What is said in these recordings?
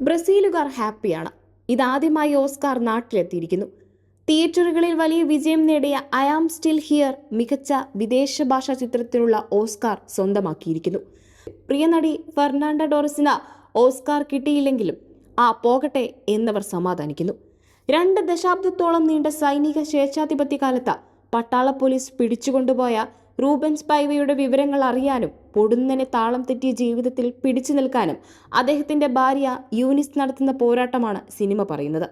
ബ്രസീലുകാർ ഹാപ്പിയാണ്. ഇതാദ്യമായി ഓസ്കാർ നാട്ടിലെത്തിയിരിക്കുന്നു. തിയേറ്ററുകളിൽ വലിയ വിജയം നേടിയ ഐ ആം സ്റ്റിൽ ഹിയർ മികച്ച വിദേശ ഭാഷാ ചിത്രത്തിനുള്ള ഓസ്കാർ സ്വന്തമാക്കിയിരിക്കുന്നു. പ്രിയ നടി ഫെർണാണ്ട ഡോറസിന് ഓസ്കാർ കിട്ടിയില്ലെങ്കിലും ആ പോകട്ടെ എന്നവർ സമാധാനിക്കുന്നു. രണ്ട് ദശാബ്ദത്തോളം നീണ്ട സൈനിക സ്വേച്ഛാധിപത്യ കാലത്ത് പട്ടാള പോലീസ് പിടിച്ചുകൊണ്ടുപോയ റൂബൻസ് പൈവയുടെ വിവരങ്ങൾ അറിയാനും പൊടുന്നനെ താളം തെറ്റിയ ജീവിതത്തിൽ പിടിച്ചു നിൽക്കാനും അദ്ദേഹത്തിന്റെ ഭാര്യ യൂനിസ് നടത്തുന്ന പോരാട്ടമാണ് സിനിമ പറയുന്നത്.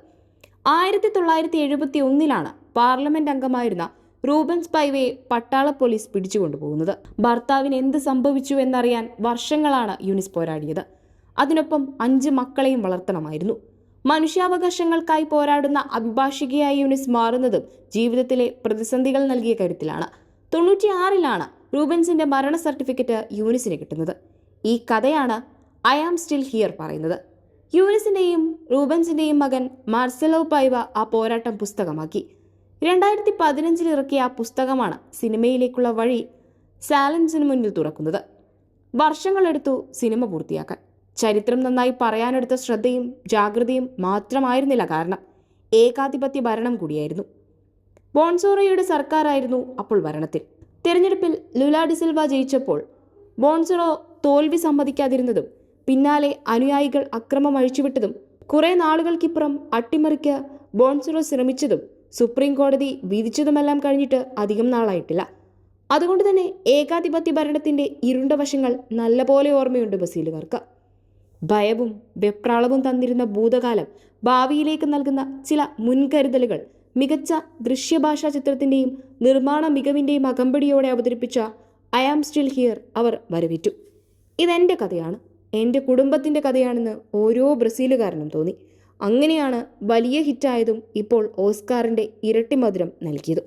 ആയിരത്തി തൊള്ളായിരത്തി എഴുപത്തി ഒന്നിലാണ് പാർലമെന്റ് അംഗമായിരുന്ന റൂബൻസ് പൈവയെ പട്ടാള പോലീസ് പിടിച്ചുകൊണ്ടുപോകുന്നത് ഭർത്താവിന് എന്ത് സംഭവിച്ചു എന്നറിയാൻ വർഷങ്ങളാണ് യൂനിസ് പോരാടിയത്. അതിനൊപ്പം അഞ്ച് മക്കളെയും വളർത്തണമായിരുന്നു. മനുഷ്യാവകാശങ്ങൾക്കായി പോരാടുന്ന അഭിഭാഷികയായി യൂനിസ് മാറുന്നതും ജീവിതത്തിലെ പ്രതിസന്ധികൾ നൽകിയ കരുത്തിലാണ്. തൊണ്ണൂറ്റിയാറിലാണ് റൂബൻസിന്റെ മരണ സർട്ടിഫിക്കറ്റ് യൂനിസിന് കിട്ടുന്നത്. ഈ കഥയാണ് ഐ ആം സ്റ്റിൽ ഹിയർ പറയുന്നത്. യൂനിസിന്റെയും റൂബൻസിന്റെയും മകൻ മാർസലോ പൈവ ആ പോരാട്ടം പുസ്തകമാക്കി. രണ്ടായിരത്തി പതിനഞ്ചിൽ ഇറക്കിയ ആ പുസ്തകമാണ് സിനിമയിലേക്കുള്ള വഴി സാലൻസിന് മുന്നിൽ തുറക്കുന്നത്. വർഷങ്ങളെടുത്തു സിനിമ പൂർത്തിയാക്കാൻ. ചരിത്രം നന്നായി പറയാനെടുത്ത ശ്രദ്ധയും ജാഗ്രതയും മാത്രമായിരുന്നില്ല കാരണം ഏകാധിപത്യ ഭരണം കൂടിയായിരുന്നു. ബോൺസോറോയുടെ സർക്കാരായിരുന്നു അപ്പോൾ ഭരണത്തിൽ. തെരഞ്ഞെടുപ്പിൽ ലുലാ ഡിസിൽവ ജയിച്ചപ്പോൾ ബോൺസോറോ തോൽവി സമ്മതിക്കാതിരുന്നതും പിന്നാലെ അനുയായികൾ അക്രമം അഴിച്ചുവിട്ടതും കുറെ നാളുകൾക്കിപ്പുറം അട്ടിമറിക്ക് ബോൺസറോ ശ്രമിച്ചതും സുപ്രീം കോടതി വിധിച്ചതുമെല്ലാം കഴിഞ്ഞിട്ട് അധികം നാളായിട്ടില്ല. അതുകൊണ്ട് തന്നെ ഏകാധിപത്യ ഭരണത്തിന്റെ ഇരുണ്ട വശങ്ങൾ നല്ലപോലെ ഓർമ്മയുണ്ട് ബസീലുകാർക്ക്. ഭയവും വെപ്രാളവും തന്നിരുന്ന ഭൂതകാലം ഭാവിയിലേക്ക് നൽകുന്ന ചില മുൻകരുതലുകൾ മികച്ച ദൃശ്യഭാഷാ ചിത്രത്തിന്റെയും നിർമ്മാണ മികവിന്റെയും അകമ്പടിയോടെ അവതരിപ്പിച്ച ഐ ആം സ്റ്റിൽ ഹിയർ അവർ വരവേറ്റു. ഇതെന്റെ കഥയാണ്. എന്റെ കുടുംബത്തിന്റെ കഥയാണെന്ന് ഓരോ ബ്രസീലുകാരനും തോന്നി. അങ്ങനെയാണ് വലിയ ഹിറ്റായതും ഇപ്പോൾ ഓസ്കാറിന്റെ ഇരട്ടി മധുരം നൽകിയതും.